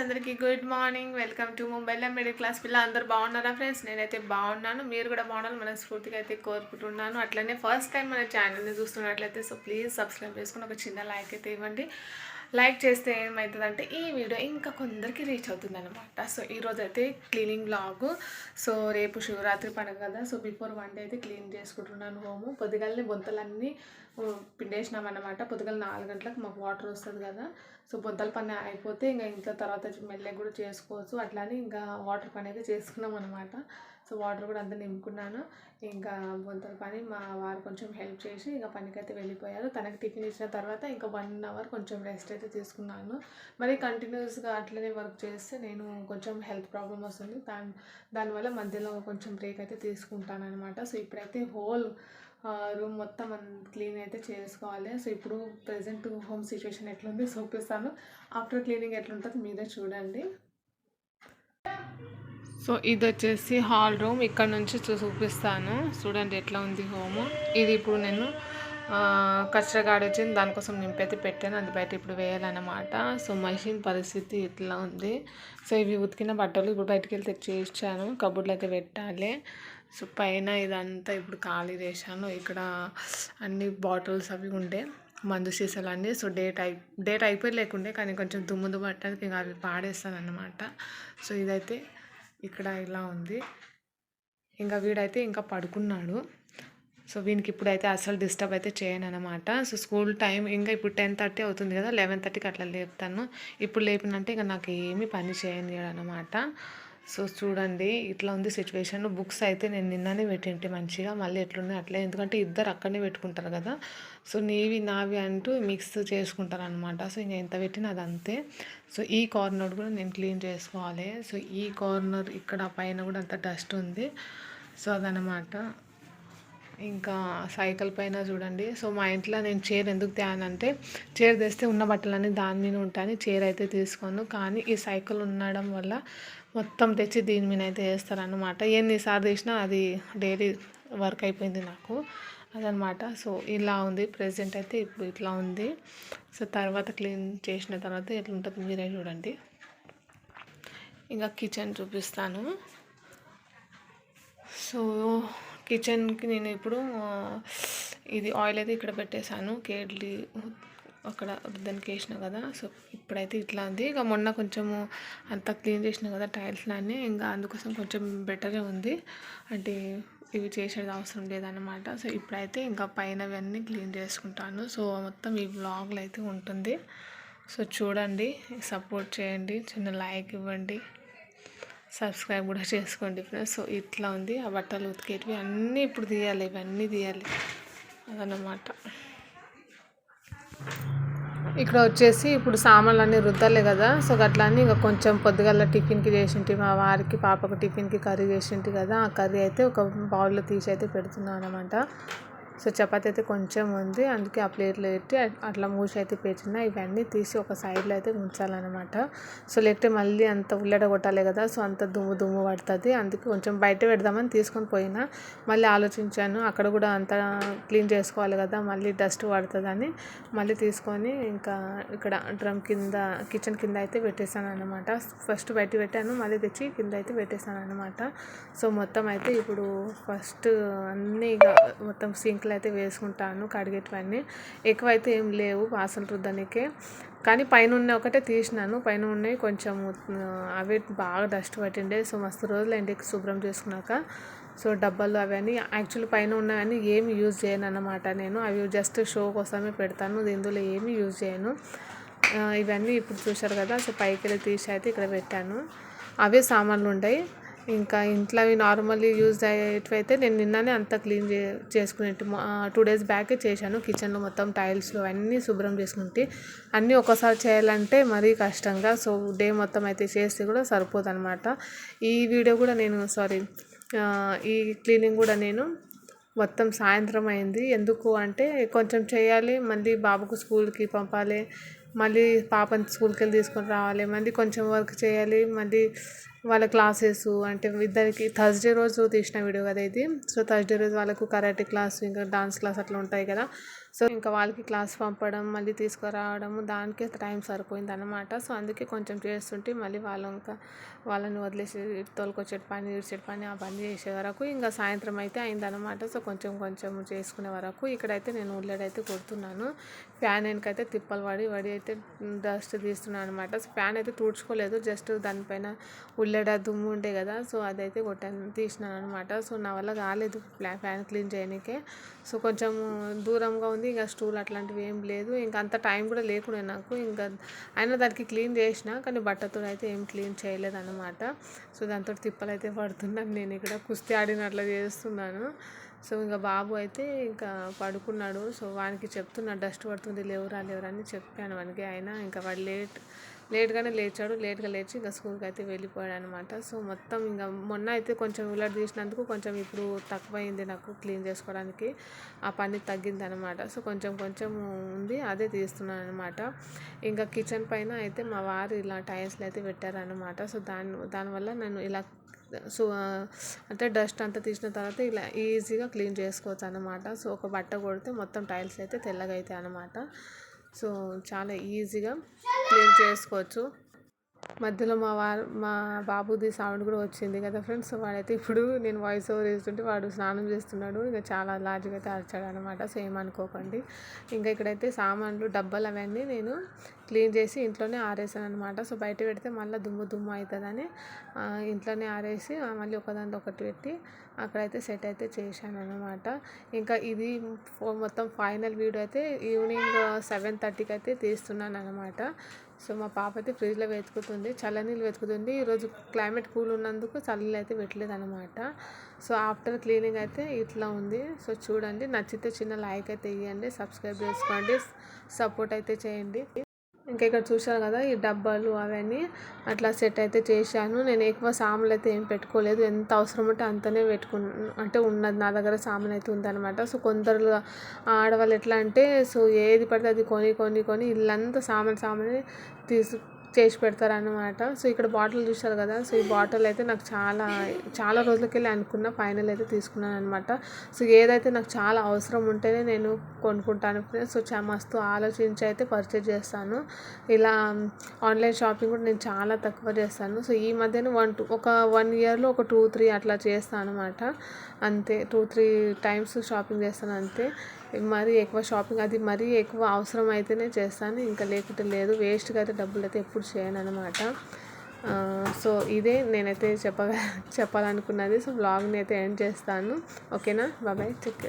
అందరికీ good morning. Welcome to ముంబైలో middle class పిల్ల. అందరు బాగున్నారా ఫ్రెండ్స్? నేనైతే బాగున్నాను. మీరు కూడా బాగున్నాను మనస్ఫూర్తిగా అయితే కోరుకుంటున్నాను. అట్లనే ఫస్ట్ టైం మన ఛానల్ని చూస్తున్నట్లయితే సో ప్లీజ్ సబ్స్క్రైబ్ చేసుకుని ఒక చిన్న లైక్ అయితే ఇవ్వండి. లైక్ చేస్తే ఏమవుతుందంటే ఈ వీడియో ఇంకా కొందరికి రీచ్ అవుతుంది అనమాట సో ఈరోజు అయితే క్లీనింగ్ బ్లాగ్ సో రేపు శివరాత్రి పండుగ కదా సో బిఫోర్ వన్ డే అయితే క్లీన్ చేసుకుంటున్నాను హోము పొద్దుగల్ని బొంతలన్నీ పిండేసినాం అనమాట పొద్దుగల నాలుగు గంటలకు మాకు వాటర్ వస్తుంది కదా. సో బొంతల పని అయిపోతే ఇంకా ఇంట్లో తర్వాత మెల్లగా కూడా చేసుకోవచ్చు. అట్లానే ఇంకా వాటర్ పని అయితే చేసుకున్నాం అనమాట సో వాటర్ కూడా అంతా నింపుకున్నాను. ఇంకా వంతల పని మా వారు కొంచెం హెల్ప్ చేసి ఇంకా పనికైతే వెళ్ళిపోయారు. తనకి టిఫిన్ ఇచ్చిన తర్వాత ఇంకా వన్ అవర్ కొంచెం రెస్ట్ అయితే తీసుకున్నాను. మరి కంటిన్యూస్గా అట్లనే వర్క్ చేస్తే నేను కొంచెం హెల్త్ ప్రాబ్లం వస్తుంది. దాని దానివల్ల మధ్యలో కొంచెం బ్రేక్ అయితే తీసుకుంటాను అనమాట సో ఇప్పుడైతే హోల్ రూమ్ మొత్తం క్లీన్ అయితే చేసుకోవాలి. సో ఇప్పుడు ప్రజెంట్ హోమ్ సిచ్యువేషన్ ఎట్లుంది చూపిస్తాను ఆఫ్టర్ క్లీనింగ్ ఎట్లుంటుంది మీరే చూడండి. సో ఇది వచ్చేసి హాల్ రూమ్. ఇక్కడ నుంచి చూపిస్తాను. చూడండి ఎట్లా ఉంది హోమ్. ఇది ఇప్పుడు నేను కచ్చగాడి వచ్చింది. దానికోసం నింపైతే పెట్టాను. అది బయట ఇప్పుడు వేయాలన్నమాట. సో మషిన్ పరిస్థితి ఇట్లా ఉంది? సో ఇవి ఉతికిన బట్టలు ఇప్పుడు బయటకు వెళ్తే చేర్చాను కబుర్లు అయితే పెట్టాలి. సో పైన ఇదంతా ఇప్పుడు ఖాళీ చేశాను ఇక్కడ అన్ని బాటిల్స్ అవి ఉండే. మందు సీసాలు అన్నీ సో డేట్ అయి డేట్ అయిపోయి లేకుండే కానీ కొంచెం దుమ్ము దుమ్ము ఇంకా అవి పాడేస్తాను అనమాట సో ఇదైతే ఇక్కడ ఇలా ఉంది. ఇంకా వీడైతే ఇంకా పడుకున్నాడు. సో వీనికి ఇప్పుడైతే అసలు డిస్టర్బ్ అయితే చేయను అనమాట సో స్కూల్ టైం ఇంకా ఇప్పుడు టెన్ థర్టీ అవుతుంది కదా లెవెన్ థర్టీకి అట్లా లేపుతాను. ఇప్పుడు లేపినంటే ఇంకా నాకు ఏమీ పని చేయను అనమాట సో చూడండి ఇట్లా ఉంది సిచ్యువేషన్ బుక్స్ అయితే నేను నిన్ననే పెట్టింటే మంచిగా మళ్ళీ ఎట్లున్నాయి అట్లే. ఎందుకంటే ఇద్దరు అక్కడనే పెట్టుకుంటారు కదా. సో నీవి నావి అంటూ మిక్స్ చేసుకుంటారు అనమాట సో ఇంకా ఎంత పెట్టినా అది అంతే. సో ఈ కార్నర్ కూడా నేను క్లీన్ చేసుకోవాలి. సో ఈ కార్నర్ ఇక్కడ పైన కూడా అంత డస్ట్ ఉంది. సో అదనమాట ఇంకా సైకిల్ పైన చూడండి. సో మా ఇంట్లో నేను చైర్ ఎందుకు తేనంటే చైర్ తెస్తే ఉన్న బట్టలన్నీ దాని మీద ఉంటాయని చైర్ అయితే తీసుకోను కానీ ఈ సైకిల్ ఉండడం వల్ల మొత్తం తెచ్చి దీని మీద అయితే వేస్తారనమాట ఎన్నిసార్లు తీసినా అది డైలీ వర్క్ అయిపోయింది నాకు అదనమాట సో ఇలా ఉంది. ప్రెసెంట్ అయితే ఇప్పుడు ఇట్లా ఉంది. సో తర్వాత క్లీన్ చేసిన తర్వాత ఎట్లా ఉంటుంది మీరే చూడండి. ఇంకా కిచెన్ చూపిస్తాను. సో కిచెన్కి నేను ఇప్పుడు ఇది ఆయిల్ అయితే ఇక్కడ పెట్టేశాను. కేడ్లీ అక్కడ దానికి వేసిన కదా. సో ఇప్పుడైతే ఇట్లా ఉంది. ఇక మొన్న కొంచెము అంతా క్లీన్ చేసినా కదా టైల్స్ అన్నీ ఇంకా అందుకోసం కొంచెం బెటరే ఉంది. అంటే ఇవి చేసేది అవసరం లేదన్నమాట. సో ఇప్పుడైతే ఇంకా పైనవన్నీ క్లీన్ చేసుకుంటాను. సో మొత్తం ఈ బ్లాగ్లో అయితే ఉంటుంది. సో చూడండి సపోర్ట్ చేయండి చిన్న లైక్ ఇవ్వండి సబ్స్క్రైబ్ కూడా చేసుకోండి ఫ్రెండ్స్. సో ఇట్లా ఉంది. ఆ బట్టలు ఉతికేటివి అన్నీ ఇప్పుడు తీయాలి ఇవన్నీ తీయాలి. అదనమాట ఇక్కడ వచ్చేసి ఇప్పుడు సామాన్లు అన్నీ రుద్దలే కదా. సో అట్లా ఇంకా కొంచెం పొద్దుగల టిఫిన్కి చేసింటి మా వారికి పాపకు టిఫిన్కి కర్రీ చేసింటి కదా. ఆ కర్రీ అయితే ఒక బౌల్లో తీసి అయితే పెడుతున్నాను అనమాట సో చపాతి అయితే కొంచెం ఉంది. అందుకే ఆ ప్లేట్లో పెట్టి అట్లా మూసి అయితే పెట్టిన ఇవన్నీ తీసి ఒక సైడ్లో అయితే ఉంచాలన్నమాట. సో లేకపోతే మళ్ళీ అంత ఉల్లడ కొట్టాలి కదా సో అంత దుమ్ము దుమ్ము పడుతుంది. అందుకే కొంచెం బయట పెడదామని తీసుకొని పోయినా. మళ్ళీ ఆలోచించాను అక్కడ కూడా అంత క్లీన్ చేసుకోవాలి కదా మళ్ళీ డస్ట్ పడుతుందని. మళ్ళీ తీసుకొని ఇంకా ఇక్కడ డ్రమ్ కింద కిచెన్ కింద అయితే పెట్టేశాను అనమాట ఫస్ట్ బయట పెట్టాను మళ్ళీ తెచ్చి కింద అయితే పెట్టేశాను అనమాట సో మొత్తం అయితే ఇప్పుడు ఫస్ట్ అన్నీ మొత్తం సింక్ బట్టలు అయితే వేసుకుంటాను కడిగేటివన్నీ. ఎక్కువ అయితే ఏం లేవు వాసన రుద్దనికే. కానీ పైన ఉన్న ఒకటే తీసినాను. పైన ఉన్నవి కొంచెం అవి బాగా డస్ట్ పట్టిండే. సో మస్తు రోజులు ఇంటికి శుభ్రం చేసుకున్నాక. సో డబ్బాలు అవన్నీ యాక్చువల్లీ పైన ఉన్నవన్నీ ఏమి యూజ్ చేయను అన్నమాట నేను. అవి జస్ట్ షో కోసమే పెడతాను. ఇందులో ఏమి యూజ్ చేయను. ఇవన్నీ ఇప్పుడు చూశారు కదా. సో పైకి వెళ్ళి తీసి అయితే ఇక్కడ పెట్టాను. అవే సామాన్లు ఉంటాయి ఇంకా ఇంట్లో అవి నార్మల్లీ యూజ్ అయ్యేటివైతే నేను నిన్ననే అంతా క్లీన్ చే చేసుకునేట్టు టూ డేస్ బ్యాకే చేశాను. కిచెన్లో మొత్తం టైల్స్లో అన్నీ శుభ్రం చేసుకుంటే అన్నీ ఒకసారి చేయాలంటే మరీ కష్టంగా. సో డే మొత్తం అయితే చేస్తే కూడా సరిపోదు అనమాట ఈ వీడియో కూడా నేను సారీ ఈ క్లీనింగ్ కూడా నేను మొత్తం సాయంత్రం అయింది. ఎందుకు అంటే కొంచెం చేయాలి మళ్ళీ బాబుకు స్కూల్కి పంపాలి మళ్ళీ పాపని స్కూల్కి వెళ్ళి తీసుకొని రావాలి మళ్ళీ కొంచెం వర్క్ చేయాలి మళ్ళీ వాళ్ళ క్లాసెస్ అంటే ఇద్దరికి థర్స్డే రోజు తీసిన వీడియో కదా ఇది. సో థర్స్డే రోజు వాళ్ళకు కరాటే క్లాస్ ఇంకా డాన్స్ క్లాస్ అట్లా ఉంటాయి కదా. సో ఇంకా వాళ్ళకి క్లాస్ పంపడం మళ్ళీ తీసుకురావడం దానికే టైం సరిపోయింది అనమాట సో అందుకే కొంచెం చేస్తుంటే మళ్ళీ వాళ్ళు ఇంకా వాళ్ళని వదిలేసి తోలుకొచ్చే పని ఇడిచే పని ఆ పని చేసే వరకు ఇంకా సాయంత్రం అయితే అయిందనమాట సో కొంచెం కొంచెం చేసుకునే వరకు ఇక్కడైతే నేను ఉల్లెడైతే కొడుతున్నాను. ఫ్యాన్ వెనకైతే తిప్పలు పడి వడి అయితే డస్ట్ తీస్తున్నాను అనమాట సో ఫ్యాన్ అయితే తుడుచుకోలేదు జస్ట్ దానిపైన ఉల్లెడ దుమ్ము ఉండే కదా సో అదైతే కొట్టాను తీసినాను అనమాట సో నా వల్ల కాలేదు ఫ్యాన్ క్లీన్ చేయడానికే సో కొంచెం దూరంగా ఉంది ఇంకా స్టూల్ అట్లాంటివి ఏం లేదు. ఇంకా అంత టైం కూడా లేకుండా నాకు. ఇంకా అయినా దానికి క్లీన్ చేసిన కానీ బట్టతో అయితే ఏం క్లీన్ చేయలేదు అనమాట సో దాంతో తిప్పలు అయితే పడుతున్నాను నేను ఇక్కడ కుస్తీ ఆడినట్లు చేస్తున్నాను. సో ఇంకా బాబు అయితే ఇంకా పడుకున్నాడు. సో వానికి చెప్తున్నా డస్ట్ పడుతుంది లేవురా లేవురా అని చెప్పాను వానికి. అయినా ఇంకా వాడు లేట్ లేట్గానే లేచాడు. లేట్గా లేచి ఇంకా స్కూల్కి అయితే వెళ్ళిపోయాడు అనమాట సో మొత్తం ఇంకా మొన్న అయితే కొంచెం ఉల్లడి తీసినందుకు కొంచెం ఇప్పుడు తక్కువైంది నాకు క్లీన్ చేసుకోవడానికి. ఆ పని తగ్గింది అనమాట సో కొంచెం కొంచెం ఉంది అదే తీస్తున్నాను అనమాట ఇంకా కిచెన్ పైన అయితే మా వారు ఇలా టైల్స్లు అయితే పెట్టారనమాట సో దాని దానివల్ల నేను ఇలా సో అంటే డస్ట్ అంతా తీసిన తర్వాత ఇలా ఈజీగా క్లీన్ చేసుకోవచ్చు అనమాట సో ఒక బట్ట కొడితే మొత్తం టైల్స్ అయితే తెల్లగా అవుతాయి అనమాట సో చాలా ఈజీగా క్లీన్ చేసుకోవచ్చు. మధ్యలో మా వారు మా బాబుది సౌండ్ కూడా వచ్చింది కదా ఫ్రెండ్స్ వాడైతే ఇప్పుడు నేను వాయిస్ ఓవర్ వేస్తుంటే వాడు స్నానం చేస్తున్నాడు. ఇంకా చాలా లార్జ్గా అయితే అరిచాడు అనమాట సేమ్ అనుకోకండి. ఇంకా ఇక్కడైతే సామాన్లు డబ్బాలు అవన్నీ నేను క్లీన్ చేసి ఇంట్లోనే ఆరేసాను అనమాట సో బయట పెడితే మళ్ళీ దుమ్ము దుమ్ము అవుతుందని ఇంట్లోనే ఆరేసి మళ్ళీ ఒకదాంతో ఒకటి పెట్టి అక్కడైతే సెట్ అయితే చేశాను అనమాట ఇంకా ఇది మొత్తం ఫైనల్ వీడియో అయితే ఈవినింగ్ సెవెన్ థర్టీకి అయితే తీస్తున్నాను అనమాట సో మా పాప అయితే ఫ్రిడ్జ్లో వెతుకుతుంది చల్లనీళ్ళు వెతుకుతుంది. ఈరోజు క్లైమేట్ కూల్ ఉన్నందుకు చల్లనీళ్ళు అయితే పెట్టలేదు అనమాట సో ఆఫ్టర్ క్లీనింగ్ అయితే ఇట్లా ఉంది. సో చూడండి నచ్చితే చిన్న లైక్ అయితే ఇవ్వండి సబ్స్క్రైబ్ చేసుకోండి సపోర్ట్ అయితే చేయండి. ఇంకా ఇక్కడ చూశారు కదా ఈ డబ్బాలు అవన్నీ. అట్లా సెట్ అయితే చేశాను. నేను ఎక్కువ సామాన్లు అయితే ఏం పెట్టుకోలేదు. ఎంత అవసరం ఉంటే అంతనే పెట్టుకున్నాను అంటే ఉన్నది. నా దగ్గర సామాన్ అయితే ఉందన్నమాట. సో కొందరు ఆడవాళ్ళు ఎట్లా అంటే సో ఏది పడితే అది కొని కొని కొని ఇల్లంతా సామాన్ సామాన్ తీసు చేసి పెడతారనమాట సో ఇక్కడ బాటిల్ చూశారు కదా సో ఈ బాటిల్ అయితే నాకు చాలా చాలా రోజులకెళ్ళి అనుకున్న ఫైనల్ అయితే తీసుకున్నాను అనమాట సో ఏదైతే నాకు చాలా అవసరం ఉంటేనే నేను కొనుక్కుంటాను. సో చా మస్తు ఆలోచించి అయితే పర్చేజ్ చేస్తాను. ఇలా ఆన్లైన్ షాపింగ్ కూడా నేను చాలా తక్కువ చేస్తాను. సో ఈ మధ్యన వన్ టూ ఒక వన్ ఇయర్లో ఒక టూ త్రీ అట్లా చేస్తాను అనమాట అంతే. టూ త్రీ టైమ్స్ షాపింగ్ చేస్తాను అంతే. మరీ ఎక్కువ షాపింగ్ అది మరీ ఎక్కువ అవసరం అయితేనే చేస్తాను. ఇంకా లేకుంటే లేదు. వేస్ట్గా అయితే డబ్బులు అయితే ఎప్పుడు చేయను అనమాట సో ఇదే నేనైతే చెప్ప చెప్పాలనుకున్నది. సో బ్లాగ్ని అయితే ఎండ్ చేస్తాను. ఓకేనా బాబాయ్ చెక్